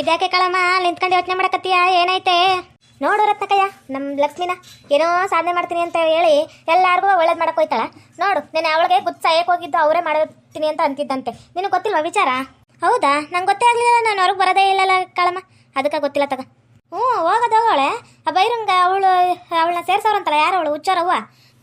ಇದ್ಯಾಕೆ ಕಳಮ್ಮ ನಿಂತ್ಕೊಂಡು ಯೋಚನೆ ಮಾಡಕತ್ತೀಯ? ಏನೈತೆ? ನೋಡು ರತ್ನಕಯ್ಯ ನಮ್ಮ ಲಕ್ಷ್ಮಿನ. ಏನೋ ಸಾಧನೆ ಮಾಡ್ತೀನಿ ಅಂತ ಹೇಳಿ ಎಲ್ಲರಿಗೂ ಒಳ್ಳೇದು ಮಾಡಕ್ ಹೋಯ್ತಾಳ. ನೋಡು ನೆನೆ ಅವಳಿಗೆ ಗುತ್ಸ ಏಕೆ ಹೋಗಿದ್ದು ಅವರೇ ಮಾಡ್ತೀನಿ ಅಂತ ಅಂತಿದ್ದಂತೆ. ನಿನಗೆ ಗೊತ್ತಿಲ್ವಾ ವಿಚಾರ? ಹೌದಾ? ನಂಗೆ ಗೊತ್ತೇ ಆಗಲಿಲ್ಲ ನಾನು ಹೊರಗೆ ಬರೋದೇ ಇಲ್ಲಲ್ಲ ಕಳಮ್ಮ. ಅದಕ್ಕೆ ಗೊತ್ತಿಲ್ಲ ತಗ. ಹ್ಞೂ, ಹೋಗೋದು ಹೋಗೋಳೆ ಆ ಬೈರಂಗ ಅವಳು, ಅವಳನ್ನ ಸೇರ್ಸೋರಂತಲ್ಲ, ಯಾರು ಅವಳು? ಹುಚ್ಚಾರವ್ವ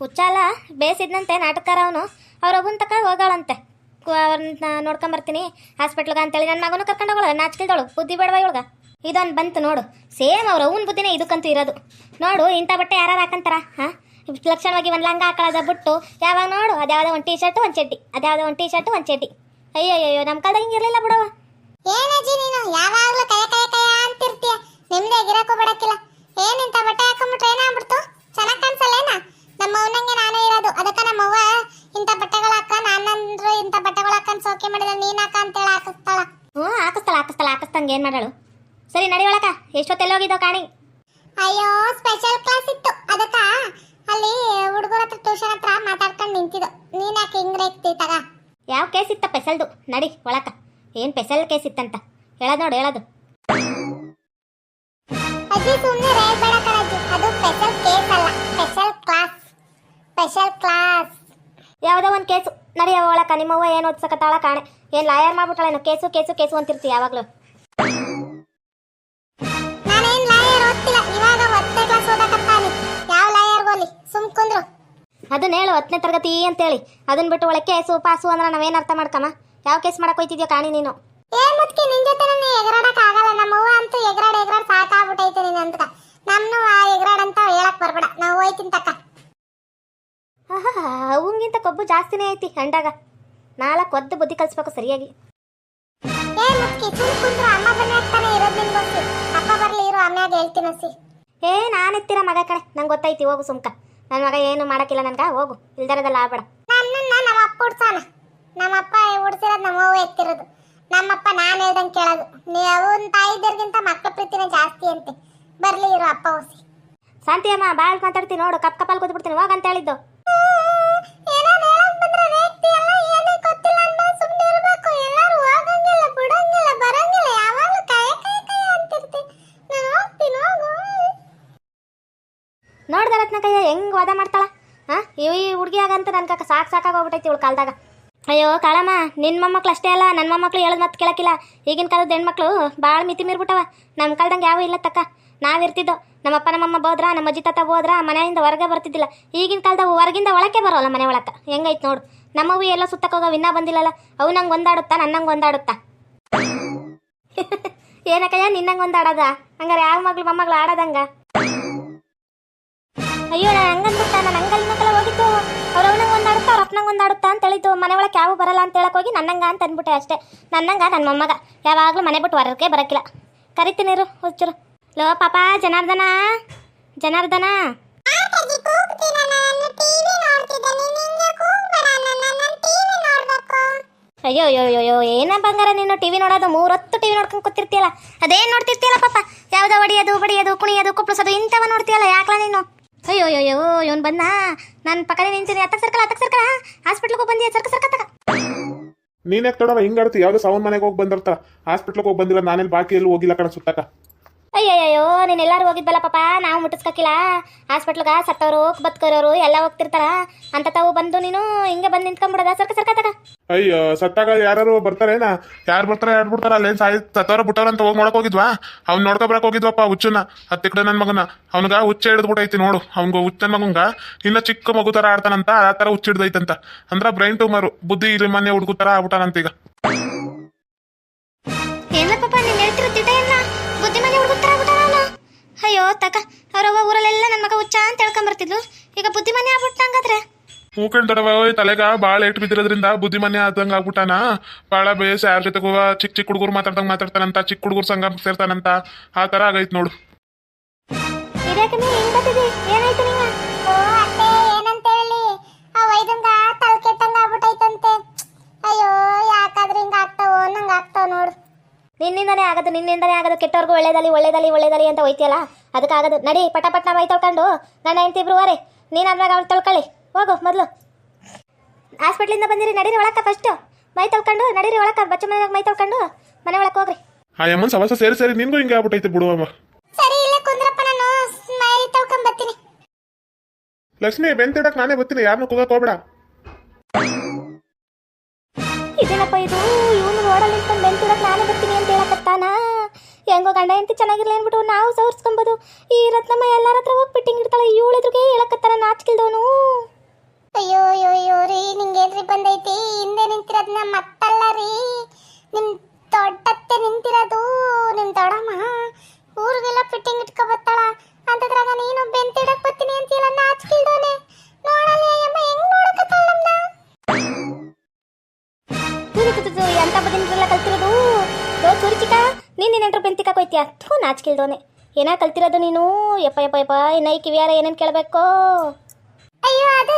ಹುಚ್ಚಲ್ಲ ಬೇಸಿದ್ನಂತೆ ನಾಟಕಕಾರ ಅವನು. ಅವ್ರೊಬ್ಬನ ತಕ ಹೋಗಾಳಂತೆ. ಅವ್ರನ್ನ ನೋಡ್ಕೊಂಬರ್ತೀನಿ ಹಾಸ್ಪಿಟ್ಲ್ಗೆ ಅಂತೇಳಿ ನನ್ನ ಮಗನೂ ಕರ್ಕೊಂಡು ಹೋಗೋಳ ನಾಚ್ಕಿಲ್ದವಳು ಬುದ್ಧಿ ಬೇಡವ ಇವಳಗ? ಇದೊಂದು ಬಂತು ನೋಡು. ಸೇಮ್ ಅವ್ರ ಅವ್ನ ಬುದ್ಧಿನೇ ಇದಕ್ಕಂತೂ ಇರೋದು. ನೋಡು, ಇಂಥ ಬಟ್ಟೆ ಯಾರು ಹಾಕಂತಾರ? ಹಾಂ? ಲಕ್ಷಣವಾಗಿ ಒಂದು ಲಂಗ ಹಾಕೊಳ್ಳೋದ ಬಿಟ್ಟು? ಯಾವಾಗ ನೋಡು? ಅದ್ಯಾವುದೋ ಒಂದು ಟೀ ಶರ್ಟು ಒಂದು ಚಡ್ಡಿ. ಅದ್ಯಾವುದೋ ಒಂದು ಟೀ ಶರ್ಟು ಒಂದು ಚಡ್ಡಿ. ಅಯ್ಯೋ ಅಯ್ಯೋ ನಮ್ಮ ಕಾಲದಾಗ ಹಿಂಗಿರಲಿಲ್ಲ ಬಿಡವ ಏನಜ್ಜಿ ನೀನು? ಯಾವಾಗಲೂ ಕೈ ಕೈ ಕೈ ಅಂತಿರ್ತೀಯ. ನಿಮ್ದೆ ಗಿರಕ್ಕೂ ಬಿಡಕ್ಕಿಲ್ಲ. ಏನ್ ಇಂತ ಬಟ್ಟೆ ಹಾಕೊಂಡ್ಬಿಟ್ರೆ ಏನಾಗ್ಬಿಡ್ತು ಚೆನ್ನಾಗಿ ಕಾಣಿಸಲ್ಲೇನ? ನಮ್ಮ ಅವನಂಗೆ ನಾನೇ ಇರೋದು. ಅದಕ್ಕೆ ನಮ್ಮ ಅವ್ವ ಇಂಥ ಬಟ್ಟೆಗಳು ಹಾಕ ನಾನಂದ್ರು ಇಂಥ ಬಟ್ಟೆಗಳು ಹಾಕನ್ ಸೋಕೆ ಮಾಡಿದ್ರೆ ನೀನ್ ಹಾಕ ಅಂತೇಳಿ ಹಾಕಿಸ್ತಾಳ. ಹ್ಞೂ ಹಾಕಿಸ್ತಾಳ ಹಾಕಿಸ್ತಾಳ ಹಾಕಿಸ್ತಂಗೆ ಏನು ಮಾಡಾಳು? ಸರಿ ನಡಿಯೊಳಕ ಎಷ್ಟೊತ್ತೆಲ್ಲ ಹೋಗಿದ್ದ ಕಾಣಿ. ಅಯ್ಯೋ ಸ್ಪೆಷಲ್ ಕ್ಲಾಸ್ ಇತ್ತು. ಅದಕ್ಕ ಅಲ್ಲಿ ಹುಡುಗರ ಹತ್ರ ಟ್ಯೂಷನ್ ಹತ್ರ ಮಾತಾಡ್ಕೊಂಡು ನಿಂತಿದ್ದು ನೀನ್ ಯಾಕೆ ಹಿಂಗ್ ರೇಗ್ತಿ ತಗ ಯಾವ ಕೇಸ್ ಇತ್ತ ಪೆಸಲ್ದು ನಡಿ ಒಳಕ. ಏನ್ ಪೆಸಲ್ ಕೇಸ್ ಇತ್ತಂತ? ಹೇಳೋದು ನೋಡು ಹೇಳೋದು. ಅಜ್ಜಿ ಸುಮ್ಮನೆ ರೇಗ್ಬೇಡ ಕಣಜ್ಜಿ. ಅದು ಸ್ಪೆಷಲ್ ಕೇಸ್ ಅಲ್ಲ. ಸ್ಪೆಷಲ್ ಕ್ಲಾಸ್ ಸ್ಪೆಷಲ್ ಕ್ಲಾಸ್ ಯಾವುದೋ ಒಂದು ಕೇಸು. ನಡಿಯ ಒಳಕ ನಿಮ್ಮವ್ವ ಏನು ಓದ್ಸಕತ್ತಾಳ ಕಾಣೆ. ಏನು ಲಾಯರ್ ಮಾಡ್ಬಿಟ್ಟಾಳೇನು ಕೇಸು ಕೇಸು ಕೇಸು ಅಂತಿರ್ತಿ ಯಾವಾಗಲೂ. ನಾನೇನ್ ಲಾಯರ್ ಓದ್ತಿಲ್ಲ ಇವಾಗ ಒತ್ತೆ ಕ್ಲಾಸ್ ಓದಕತ್ತಾನಿ. ಯಾವ ಲಾಯರ್ ಗೋಲಿ ಸುಮ್ ಕುಂದ್ರು. ಅದನ್ನ ಹೇಳು ಹತ್ತನೇ ತರಗತಿ ಅಂತೇಳಿ. ಅದನ್ನ ಬಿಟ್ಟು ಒಳ ಕೇಸು ಪಾಸು ಅಂದ್ರೆ ನಾವೇನು ಅರ್ಥ ಮಾಡ್ಕಮ್ಮ? ಯಾವ ಕೇಸ್ ಮಾಡಕ್ ಹೋಯ್ತಿದ್ಯೋ ಕಾಣಿ ನೀನು. ಏನ್ ಮುತ್ಕಿ ನಿನ್ ಜೊತೆ ಆಗಲ್ಲ ನಮ್ಮವ್ವ ಅಂತೂ ಎಗರಾಡ್ ಎಗರಾಡ್ ಸಾಕಾಗ್ಬಿಟ್ಟೈತೆ ನೀನ್ ಅಂತ ನಮ್ನು ಆ ಎಗರಾಡ್ ಅಂತ ಹೇಳಕ್ ಬರ್ಬೇಡ ನಾವು ಹೋಯ್ತಿನ್ ತಕ್ಕ ಆಹಾ ಅವಂಗಿಂತ ಕೊಬ್ಬು ಜಾಸ್ತಿನೇ ಐತಿ ಹಂಡಾಗ. ನಾಲ್ಕು ಒದ್ದು ಬುದ್ಧಿ ಕಲಿಸ್ಬೇಕು ಸರಿಯಾಗಿ. ಅಪ್ಪ ಏ ನಾನು ಎತ್ತಿರ ಮಗ ಕಣೆ ನಂಗೆ ಗೊತ್ತೈತಿ ಹೋಗು ಸುಮ್ಕ. ನನ್ನ ಮಗ ಏನು ಮಾಡಕ್ಕಿಲ್ಲ ನನ್ಗ ಹೋಗು. ಇಲ್ದರದಲ್ಲ ಆಬೇಡ ನಮ್ಮ ಅಪ್ಪ ಉಡ್ಸಾನ. ನಮ್ಮಪ್ಪ ಉಡ್ಸಿರೋದು ನಮ್ಮ ಅವ್ವ ಎತ್ತಿರೋದು. ನಮ್ಮಪ್ಪ ನಾನು ಹೇಳ್ದಂಗೆ ಕೇಳೋದು. ನೀ ಅವನ್ ತಾಯಿದರ್ಗಿಂತ ಮಕ್ಳ ಪ್ರೀತಿನ ಜಾಸ್ತಿ ಅಂತೆ. ಬರಲಿ ಇರೋ ಅಪ್ಪ ಓಸಿ ಶಾಂತಿ ಅಮ್ಮ ಬಾಳ್ ಮಾತಾಡ್ತೀನಿ ನೋಡು ಕಪ್ ಕಪ್ಪಲ್ಲಿ ಕೂತ್ಬಿಡ್ತೀನಿ ಹೋಗಂತ ಹೇಳಿದ್ದು. ಹೆಂಗ್ ವಾದ ಮಾಡ್ತಾಳ? ಹಾ ಈ ಹುಡುಗಿ ಆಗಂತ ಕಾಕ ಸಾಕ್ ಸಾಕಾಗೋಗ್ಬಿಟ್ಟೈತಿ ಇವಳು ಕಾಲದಾಗ. ಅಯ್ಯೋ, ಕಾಳಮ್ಮ ನಿನ್ನ ಮೊಮ್ಮಕ್ಳು ಅಷ್ಟೇ ಅಲ್ಲ ನನ್ನ ಮೊಮ್ಮಕ್ಳು ಹೇಳೋದು ಮತ್ತೆ ಕೇಳಕ್ಕಿಲ್ಲ. ಈಗಿನ ಕಾಲದ ಹೆಣ್ಮಕ್ಳು ಭಾಳ ಮಿತಿ ಮೀರ್ಬಿಟ್ಟವ. ನಮ್ಮ ಕಾಲದಂಗೆ ಯಾವ ಇಲ್ಲ ತಕ್ಕ. ನಾವಿರ್ತಿದ್ದೋ ನಮ್ಮಪ್ಪ, ನಮ್ಮಮ್ಮ ಬೋದ್ರ ನಮ್ಮ ಅಜ್ಜಿ ತಾತ ಹೋದ್ರ, ಮನೆಯಿಂದ ಹೊರಗೆ ಬರ್ತಿದ್ದಿಲ್ಲ. ಈಗಿನ ಕಾಲದ ಹೊರಗಿಂದ ಒಳಕ್ಕೆ ಬರೋಲ್ಲ ಮನೆ ಒಳಕ್ಕೆ ಹೆಂಗೈತೆ ನೋಡು. ನಮ್ಮವು ಎಲ್ಲ ಸುತ್ತಕ್ಕೆ ಹೋಗೋ ಇನ್ನ ಬಂದಿಲ್ಲಲ್ಲ, ಅವು ನಂಗೆ ಒಂದಾಡುತ್ತಾ ನನ್ನಂಗೆ ಒಂದಾಡುತ್ತಾ? ಏನಕ್ಕಯ್ಯ, ನಿನ್ನಂಗೆ ಒಂದಾಡೋದ? ಹಂಗಾರೆ ಯಾವ ಮಗ್ಳು ಮೊಮ್ಮಗಳು ಆಡೋದಂಗ? ಅಯ್ಯೋ ನಾನು ಹಂಗಂದ್ಬಿಟ್ಟ ನಾನು ಹಂಗಲ್ ಮಕ್ಕಳ ಹೋಗಿದ್ದು. ಅವ್ರ ಅವನಂಗೆ ಒಂದಾಡುತ್ತಾ, ಅವ್ರ ಅಪ್ಪನಂಗೆ ಒಂದಾಡುತ್ತಾ ಅಂತ ಹೇಳಿದ್ದು. ಮನೆ ಒಳಗೆ ಯಾವ ಬರಲ್ಲ ಅಂತ ಹೇಳಕ್ ಹೋಗಿ ನನ್ನಂಗ ಅಂತ ಅಂದ್ಬಿಟ್ಟೆ ಅಷ್ಟೇ. ನನ್ನಂಗ ನನ್ನ ಮೊಮ್ಮಗ. ಯಾವಾಗಲೂ ಮನೆ ಬಿಟ್ಟು ಹೊರಕ್ಕೆ ಬರಕ್ಕಿಲ್ಲ. ಕರಿತೀನಿರು ಹುಚ್ಚರು. ಲೋ, ಪಾಪ, ಜನಾರ್ದನ? ಜನಾರ್ದನ? ಅಯ್ಯೋ ಅಯ್ಯೋ ಅಯ್ಯೋ ಏನ ಬಂಗಾರ ನೀನು? ಟಿವಿ ನೋಡೋದು, ಮೂರೊತ್ತು ಟಿವಿ ನೋಡ್ಕೊಂಡು ಕೂತಿರ್ತೀಯಲ್ಲ. ಅದೇನ್ ನೋಡ್ತಿರ್ತೀಯಲ್ಲ ಪಾಪ? ಯಾವ್ದೋ ಹೊಡಿಯೋದು ಬಡಿಯೋದು, ಕುಣಿಯೋದು ಕುಪ್ಪಳಿಸೋದು ಇಂಥವ ನೋಡ್ತೀಯಲ್ಲ, ಯಾಕಲ ನೀನು? ಅಯ್ಯೋ ಅಯ್ಯೋ ಇವನು ಬಂದ? ನನ್ನ ಪಕ್ಕನೇ ನಿಂತೀನಿ ಅತ್ತಕ್ ಸರ್ಕಲ್ ಅತ್ತಕ್ ಸರ್ಕಲ್ ಹಾಸ್ಪಿಟ್ಲಿಗೆ ಬಂದಿ ಸರ್ಕ ಸರ್ಕ ತಗ ನೀನ್ ತಡವ? ಹಿಂಗಾಡ್ತಿ ಯಾವ್ದೋ ಸಾವನ್ ಮನೆಗೆ ಹೋಗಿ ಬಂದಿರ್ತ. ಹಾಸ್ಪಿಟ್ಲಿಗೆ ಹೋಗಿ ಬಂದಿಲ್ಲ. ನಾನೇನು ಬಾಕಿ ಎಲ್ಲೂ ಹೋಗಿಲ್ಲ ಕಣ ಸುತ್ತಕ. ಅಯ್ಯಯ್ಯೋ ನೀನು ಎಲ್ಲರೂ ಹೋಗಿದ್ವಲ್ಲ ಪಾಪ ನಾವು ಮುಟ್ಟಿಸ್ಕಕ್ಕಿಲ್ಲ ಹಾಸ್ಪಿಟ್ಲ್ಗ ಸತ್ತವರು ಬದುಕೋರು ಎಲ್ಲ ಹೋಗ್ತಿರ್ತಾರ. ಅಂತ ತಾವು ಬಂದು ನೀನು ಹಿಂಗೆ ಬಂದು ನಿಂತ್ಕೊಂಡ್ಬಿಡದ? ಸರ್ಕ ಸರ್ಕ ತಗ. ಅಯ್ಯೋ ಸತ್ತಾಗ ಯಾರು ಬರ್ತಾರೇನ ಯಾರು ಬರ್ತಾರೆ ಯಾರು ಬಿಡ್ತಾರ? ಅಲ್ಲೇನ್ ಸಾಯ್ ಸತ್ತವ್ರ ಬಿಟ್ಟವ್ರ ಅಂತ ಹೋಗಿ ನೋಡಕ್ ಹೋಗಿದ್ವಾ? ಅವ್ನು ನೋಡ್ಕೊಬರಕ್ ಹೋಗಿದ್ವಪ್ಪ ಹುಚ್ಚನ ಹತ್ತಿ ಕಡೆ ನನ್ನ ಮಗನ ಅವ್ನಿಗ ಹುಚ್ಚ ಹಿಡಿದ್ಬಿಟ್ಟೈತಿ ನೋಡು. ಅವ್ನಿಗೆ ಹುಚ್ಚ ನನ್ ಮಗಂಗ ಇನ್ನ ಚಿಕ್ಕ ಮಗು ತರ ಆಡ್ತಾನಂತ ಆ ತರ ಹುಚ್ಚ ಹಿಡ್ದೈತಂತ. ಅಂದ್ರ ಬ್ರೈನ್ ಟ್ಯೂಮರು ಬುದ್ಧಿ ಇಲ್ಲಿ ಮನೆ ಹುಡುಗ ತರ ಆಗ್ಬಿಟ್ಟಾನಂತ ಈಗ ಬುದ್ಧಿ ಮನೆ ಆಗ್ಬಿಟ್ಟಾರಲ್ಲ ಅಯ್ಯೋ ತಕ. ಅವ್ರವ್ವ ಊರಲ್ಲೆಲ್ಲ ನನ್ನ ಮಗ ಹುಚ್ಚ ಅಂತ ಹೇಳ್ಕೊಂಬರ್ತಿದ್ಲು ಈಗ ಬುದ್ಧಿ ಮನೆ ಆಗ್ಬಿಟ್ಟಂಗಾದ್ರೆ ಹೂಕಂಡ್ ತಡವ ತಲೆಗ ಬಾಳ ಏಟ್ ಬಿದ್ದಿರೋದ್ರಿಂದ ಮನೆ ಆದಂಗ ಆಗ್ಬಿಟ್ಟಾನ? ಬಾಳ ಬೇಸ್ ಯಾರ ಜೊತೆ ಚಿಕ್ಕ ಚಿಕ್ಕ ಹುಡುಗರು ಮಾತಾಡ್ದಂಗ ಮಾತಾಡ್ತಾನಂತ ಚಿಕ್ಕ ಹುಡುಗರು ಸಂಘ ಸೇರ್ತಾನಂತ ಆ ತರ ಆಗೈತ್ ನೋಡು. ನಿನ್ನಿಂದನೇ ಆಗೋದು ನಿನ್ನಿಂದನೇ ಆಗೋದು ಕೆಟ್ಟವ್ರಿಗೂ ಒಳ್ಳೇದಲ್ಲಿ ಒಳ್ಳೇದಲ್ಲಿ ಒಳ್ಳೇದಲ್ಲಿ ಅಂತ ಹೋಯ್ತಿಯಲ್ಲ? ಅದಕ್ಕಾಗದು ನಡಿ ಪಟ ಪಟ್ನ ಮೈ ತೊಳ್ಕೊಂಡು ನನ್ನ ಹೆಂಡತಿ ಇಬ್ರು ವರೆ ನೀನು ಅದ್ರಾಗ ಅವ್ಳು ತೊಳ್ಕೊಳ್ಳಿ. ಹೋಗು ಮೊದಲು. ಹಾಸ್ಪಿಟ್ಲಿಂದ ಬಂದಿರಿ ನಡೀರಿ ಒಳಕ್ಕ ಫಸ್ಟು ಮೈ ತೊಳ್ಕೊಂಡು ನಡೀರಿ ಒಳಕ್ಕ ಬಚ್ಚ ಮನೆಯಾಗ ಮೈ ತೊಳ್ಕೊಂಡು ಮನೆ ಒಳಕ್ಕೆ ಹೋಗ್ರಿ. ಆ ಯಮ್ಮನ್ ಸವಾಸ ಸೇರಿ ಸೇರಿ ನಿನ್ಗೂ ಹಿಂಗೆ ಆಗ್ಬಿಟ್ಟೈತೆ ಬಿಡುವಮ್ಮ ಸರಿ ಇಲ್ಲೇ ಕುಂದ್ರಪ್ಪ ನಾನು. ಮೈ ತೊಳ್ಕೊಂಡು ಬರ್ತೀನಿ. ಲಕ್ಷ್ಮಿ ಬೆಂತಿಡಕ್ ನಾನೇ ಬರ್ತೀನಿ. ಯಾರನ್ನೂ ಕೂಗಕ್ ಹೋಗ್ಬೇಡ. ಇದೇನಪ್ಪ ಇದು? ಇವನು ರೋಡಲ್ಲಿ ನಿಂತ್ಕೊಂಡು ಬೆಂತಿಡಕ್ ನಾನೇ ಬರ್ತೀನಿ. ಹೆಂಗೋ ಗಂಡ ಹೆಂಡತಿ ಚೆನ್ನಾಗಿರ್ಲಿ ಅಂದ್ಬಿಟ್ಟು ನಾವು ಸವರ್ಸ್ಕೊಬೋದು. ಈ ರತ್ನಮ್ಮ ಎಲ್ಲಾರ ಹತ್ರ ಹೋಗಿ ಫಿಟ್ಟಿಂಗ್ ಇಡ್ತಾಳೆ ಇವಳಿದ್ರಿಗೆ ಹೇಳಕತ್ತಾನ ನಾಚಿಕಿಲ್ದವನು. ಅಯ್ಯೋ ಅಯ್ಯೋ ಅಯ್ಯೋ ರೀ, ನಿಂಗೇನ್ರಿ ಬಂದೈತಿ? ಹಿಂದೆ ನಿಂತಿರೋದ್ ನಮ್ಮ ಮತ್ತಲ್ಲ ರೀ. ನಿಮ್ ದೊಡ್ಡತ್ತೆ ನಿಂತಿರೋದು ನಿಮ್ ದೊಡ್ಡಮ್ಮ. ಊರಿಗೆಲ್ಲ ಫಿಟ್ಟಿಂಗ್ ಇಟ್ಕೊ ಕೊಯ್ತೀಯ ಥೂ ನಾಚಿಕಿಲ್ದವನೆ ಏನ ಕಲ್ತಿರೋದು ನೀನು? ಯಪ್ಪ ಯಪ್ಪ ಯಪ್ಪ ನೈ ಕಿವಿಯಾರ ಏನೇನು ಕೇಳಬೇಕು? ಅಯ್ಯೋ ಅದು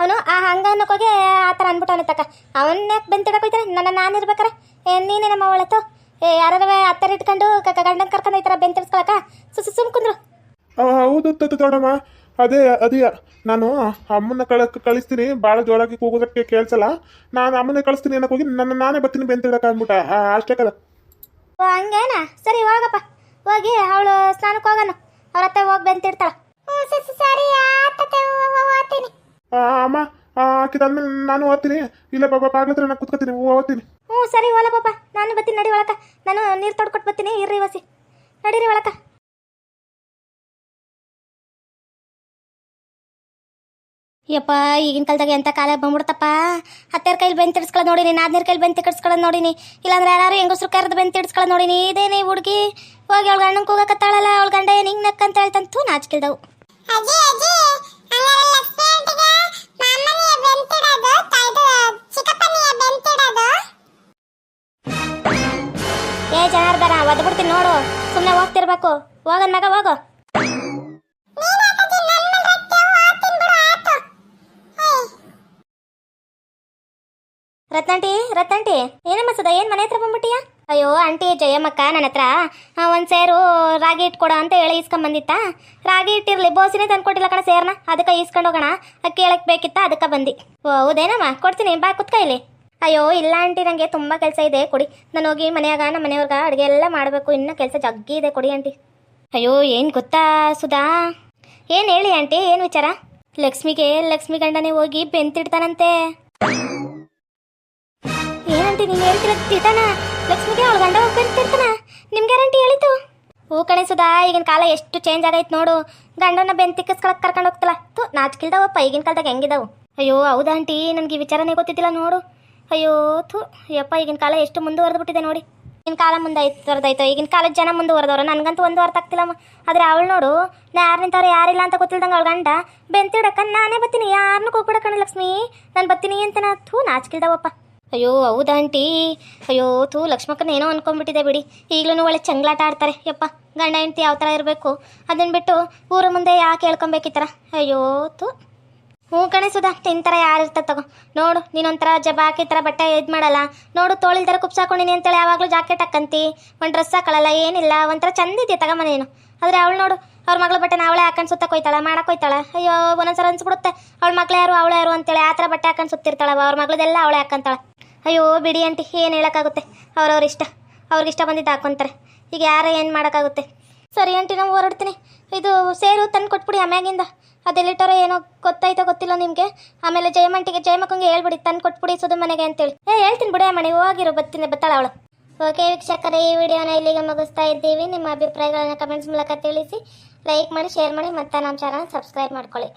ಅವನ್ ಆ ಹಂಗ ಅನ್ನೋಕೋಗೆ ಆ ಥರ ಅನ್ಬಿಟ್ಟವನ ತಕ್ಕ ಅವನ್ನ ಯಾಕೆ ಬೆಂತಿಡಕ್ ನನ್ನ ನಾನು ಇರ್ಬೇಕಾರೆ? ಏ ನೀನೇ ನಮ್ಮ ಅವಳತ್ತು? ಏ ಯಾರು ಹತ್ತರ ಇಟ್ಕೊಂಡು ಕಕ್ಕ ಗಂಡನ ಕರ್ಕೊಂಡು ಹೋಯ್ತಾರ ಬೆಂತಿಡ್ಸ್ಕೊಳಕ ಸುಸು ಸುಮ್ ಕುಂದ್ರು. ಹೌದು ದೊಡ್ಡಮ್ಮ. ಅದೇ ಅದೇ. ನಾನು ಅಮ್ಮನ ಕಳ ಕಳಿಸ್ತೀನಿ. ಭಾಳ ಜೋರಾಗಿ ಕೂಗೋದಕ್ಕೆ ಕೇಳಿಸಲ್ಲ. ನಾನು ಅಮ್ಮನೇ ಕಳಿಸ್ತೀನಿ ಅನ್ನಕ್ಕೆ ಹೋಗಿ ನನ್ನ ನಾನೇ ಬರ್ತೀನಿ ಬೆಂತಿಡಕ್ಕೆ ಅಂದ್ಬಿಟ್ಟ. ಅಷ್ಟೇ ಕದ ಓ ಹಂಗೇನಾ? ಸರಿ ಹೋಗಪ್ಪ. ಹೋಗಿ ಅವಳು ಸ್ನಾನಕ್ಕೆ ಹೋಗೋಣ. ಅವ್ರ ಅತ್ತೆ ಹೋಗಿ ಬೆಂತಿಡ್ತಾಳ ಸಾರಿ ಅಮ್ಮ ಹಾಕಿದಾದ್ಮೇಲೆ ನಾನು ಓದ್ತೀನಿ. ಇಲ್ಲ ಬಾಬಾ ಬಾಗ್ಲತ್ರ ನಾನು ಕುತ್ಕೋತೀನಿ. ಓದ್ತೀನಿ. ಹ್ಞೂ, ಸರಿ ಓಲ ಪಾಪ. ನಾನು ಬತ್ತೀನಿ ನಡಿ ಒಳಕ. ನಾನು ನೀರು ತೊಡ್ಕೊಟ್ಟು ಬರ್ತೀನಿ. ಇರ್ರಿ, ವಸಿ. ನಡೀರಿ ಒಳಕ. ಯಪ್ಪ, ಈಗಿನ ಕಾಲದಾಗ ಎಂಥ ಕಾಲ ಬಂದ್ಬಿಡ್ತಪ್ಪ? ಹತ್ತೆರ ಕೈಲಿ ಬೆಂತ್ ನೋಡಿ ನೋಡಿನಿ, ನಾದ್ನೀರ್ ಕೈಲಿ ಬೆಂತ್ ತಿಡ್ಸ್ಕೊಳ್ಳೋ ನೋಡಿನಿ. ಇಲ್ಲಾಂದ್ರೆ ಯಾರು ಹೆಂಗಸ್ರು ಕರೆದು ಬೆಂತ್ ಇಡ್ಸ್ಕೊಳ್ಳೋದು ನೋಡಿನಿ? ಇದೇನೇ ಹುಡುಗಿ. ಹೋಗಿ ಅವಳ ಗಂಡನ ಹೋಗಕತ್ತಾಳಲ್ಲ ಅವಳ ಗಂಡ ಏನು ಹಿಂಗೆ ನಕ್ಕಂತ ಹೇಳ್ತಂತೂ ನಾಚಿಕಿಲ್ದವು. ಒದ್ಬಿಡ್ತೀನಿ ನೋಡು. ಸುಮ್ಮನೆ ಹೋಗ್ತಿರ್ಬೇಕು. ಹೋಗನ್ ಮಗ ಹೋಗು. ರತ್ನಂಟಿ ರತ್ನಂಟಿ ಏನಮ್ಮ ಸುಧಾ ಏನು ಮನೆ ಹತ್ರ ಬಂದ್ಬಿಟ್ಟಿಯಾ? ಅಯ್ಯೋ, ಆಂಟಿ, ಜಯಮ್ಮಕ್ಕ, ನನ್ನ ಹತ್ರ. ಒಂದ್ ಸೇರು ರಾಗಿ ಇಟ್ಕೊಡ ಅಂತ ಹೇಳಿ ಇಸ್ಕೊಂಬಂದಿತ್ತ ರಾಗಿ ಇಟ್ಟಿರ್ಲಿ, ಬೋಸಿನೇ ತಂದ್ಕೊಟ್ಟಿಲ್ಲ ಕಣ ಸೇರ್ನ. ಅದಕ್ಕೆ ಇಸ್ಕೊಂಡು ಹೋಗೋಣ. ಅಕ್ಕಿ ಹೇಳಕ್ ಬೇಕಿತ್ತ ಅದಕ್ಕೆ ಬಂದಿ. ಓ, ಹೌದೇನಮ್ಮ? ಕೊಡ್ತೀನಿ, ಬಾ, ಕುತ್ಕ ಅಯ್ಯೋ, ಇಲ್ಲ ಆಂಟಿ ನನಗೆ ತುಂಬ ಕೆಲಸ ಇದೆ, ಕೊಡಿ. ನಾನು ಹೋಗಿ ಮನೆಯಾಗ, ನಮ್ಮ ಮನೆಯವ್ರಿಗೆ ಅಡುಗೆ ಎಲ್ಲ ಮಾಡಬೇಕು. ಇನ್ನು ಕೆಲಸ ಜಗ್ಗಿ ಇದೆ, ಕೊಡಿ ಆಂಟಿ. ಅಯ್ಯೋ, ಏನು ಗೊತ್ತಾ, ಸುಧಾ? ಏನು ಹೇಳಿ ಆಂಟಿ, ಏನು ವಿಚಾರ? ಲಕ್ಷ್ಮಿಗೆ, ಲಕ್ಷ್ಮಿ ಗಂಡನೇ ಹೋಗಿ ಬೆಂತಿಡ್ತಾನಂತೆ. ಏನಂಟಿ ನೀನು ಹೇಳ್ತಿರೋದು ಲಕ್ಷ್ಮಿಗೆ ಅವಳ ಗಂಡ ಹೋಗಿ ಬೆಂತಿರ್ತಾನ ನಿಮ್ಗೆ ಗ್ಯಾರಂಟಿ ಹೇಳಿತು ಹೂ ಕಣೆ ಸುಧಾ, ಈಗಿನ ಕಾಲ ಎಷ್ಟು ಚೇಂಜ್ ಆಗೈತೆ ನೋಡು. ಗಂಡನ ಬೆಂತಿಕ್ಕಿಸ್ಕೊಳಕ್ ಕರ್ಕೊಂಡು ಹೋಗ್ತಲ್ಲ. ತು ನಾಚ್ಕಿಲ್ದವಪ್ಪ ಈಗಿನ ಕಾಲದಾಗ ಹೆಂಗಿದಾವು? ಅಯ್ಯೋ, ಹೌದಾ ಆಂಟಿ, ನನಗೆ ಈ ವಿಚಾರನೇ ಗೊತ್ತಿದ್ದಿಲ್ಲ ನೋಡು. ಅಯ್ಯೋ, ಥೂ. ಯಪ್ಪ, ಈಗಿನ ಕಾಲ ಎಷ್ಟು ಮುಂದುವರೆದ್ಬಿಟ್ಟಿದೆ ನೋಡಿ. ಈಗಿನ ಕಾಲ ಮುಂದಾಯ್ತು ಈಗಿನ ಕಾಲದ ಜನ ಮುಂದುವರೆದವ್ರು. ನನಗಂತೂ ಒಂದು ಅರ್ಥ ಆಗ್ತಿಲ್ಲಮ್ಮ ಆದರೆ ಅವಳು ನೋಡು, ನಾ ಯಾರು ನಿಂತವ್ರು, ಯಾರಿಲ್ಲ ಅಂತ ಗೊತ್ತಿಲ್ದಂಗೆ ಅವಳು ಗಂಡ. ಬೆಂತಿಡಕ್ಕ ನಾನೇ ಬತ್ತೀನಿ ಯಾರನ್ನೂ ಕಣ ಲಕ್ಷ್ಮಿ. ನಾನು ಬತ್ತೀನಿ ಅಂತ ನಾ ಥೂ, ನಾಚಿಕಿಲ್ದವಪ್ಪ. ಅಯ್ಯೋ, ಹೌದಾ ಆಂಟಿ? ಅಯ್ಯೋ, ಥೂ, ಲಕ್ಷ್ಮಕ್ಕನ ಏನೋ ಅನ್ಕೊಂಡ್ಬಿಟ್ಟಿದೆ ಬಿಡಿ. ಈಗಲೂ ಒಳ್ಳೆ ಚಂಗ್ಲಾಟ ಆಡ್ತಾರೆ. ಯಪ್ಪ, ಗಂಡ ಹೆಂಡತಿ ಯಾವ ಥರ ಇರಬೇಕು? ಅದನ್ನ ಬಿಟ್ಟು ಊರ ಮುಂದೆ ಯಾಕೆ ಹೇಳ್ಕೊಬೇಕು ಈ ಥರ ಅಯ್ಯೋ, ಥೂ. ಹ್ಞೂ ಕಣೆ ಸುಧಾ ನಿನ್ನ ಥರ ಯಾರು ಇರ್ತದೆ ತಗೋ. ನೋಡು, ನೀನೊಂಥರ ಜಬಾಕಿ ಥರ ಬಟ್ಟೆ ಇದು ಮಾಡಲ್ಲ. ನೋಡು ತೋಳಿಲ್ ಥರ ಕುಪ್ಸಾಕೊಂಡಿನಿ ಅಂತೇಳಿ ಯಾವಾಗಲೂ ಜಾಕೆಟ್ ಹಾಕಂತಿ. ಒಂದು ಡ್ರೆಸ್ ಹಾಕೊಳ್ಳಲ್ಲ ಏನಿಲ್ಲ, ಒಂಥರ ಚಂದಿದೆ ಇದೆಯಾ ತಗೊಂಬ ನೀನು ಆದರೆ ಅವಳು ನೋಡು, ಅವ್ರ ಮಗಳ ಬಟ್ಟೆ ಅವಳೆ ಹಾಕೊಂಡು ಸುತ್ತ ಕೊಯ್ತಾಳೆ ಮಾಡಕ್ಕೆ ಹೋಯ್ತಾಳೆ ಅಯ್ಯೋ, ಒಂದೊಂದ್ಸಲ ಅನ್ಸ್ಬಿಡುತ್ತೆ. ಅವಳ ಮಕ್ಳು ಯಾರು, ಅವಳು ಯಾರು ಅಂತೇಳಿ ಆ ಥರ ಬಟ್ಟೆ ಹಾಕೊಂಡು ಸುತ್ತಿರ್ತಾಳೆ ಅವ್ರ ಮಗಳದೆಲ್ಲ ಅವಳೆ ಹಾಕಂತಾಳೆ. ಅಯ್ಯೋ, ಬಿಡಿ ಆಂಟಿ, ಏನು ಹೇಳೋಕ್ಕಾಗುತ್ತೆ. ಅವ್ರವ್ರ ಇಷ್ಟ. ಅವ್ರಿಗೆ ಇಷ್ಟ ಬಂದಿದ್ದು ಹಾಕೊಂತಾರೆ. ಈಗ ಯಾರು ಏನು ಮಾಡೋಕ್ಕಾಗುತ್ತೆ? ಸರಿ ಆಂಟಿ ನಾವು ಹೊರಡ್ತೀನಿ. ಇದು ಸೇರು ತಂದು ಕೊಟ್ಬಿಡಿ ಆಮ್ಯಾಗಿಂದ ಅದೆಲ್ಲಿಟ್ಟಾರೋ ಏನೋ ಗೊತ್ತಾಯ್ತೋ ಗೊತ್ತಿಲ್ಲ ನಿಮಗೆ? ಆಮೇಲೆ ಜಯಮಂಟಿಗೆ ಜಯಮಕ್ಕಂಗೆ ಹೇಳ್ಬಿಡಿ, ತಂದು ಕೊಟ್ಬಿಡಿ ಸುದು ಮನೆಗೆ ಅಂತೇಳಿ. ಏ, ಹೇಳ್ತೀನಿ ಬಿಡು ಮನೆ ಹೋಗಿರು, ಬರ್ತೀನಿ ಬತ್ತಾಳ ಅವಳು. ಓಕೆ ವೀಕ್ಷಕರೇ, ಈ ವಿಡಿಯೋನ ಇಲ್ಲಿಗೆ ಮುಗಿಸ್ತಾ ಇದ್ದೀವಿ. ನಿಮ್ಮ ಅಭಿಪ್ರಾಯಗಳನ್ನ ಕಮೆಂಟ್ಸ್ ಮೂಲಕ ತಿಳಿಸಿ ಲೈಕ್ ಮಾಡಿ ಶೇರ್ ಮಾಡಿ, ಮತ್ತೆ ನಮ್ಮ ಚಾನಲ್ ಸಬ್ಸ್ಕ್ರೈಬ್ ಮಾಡ್ಕೊಳ್ಳಿ.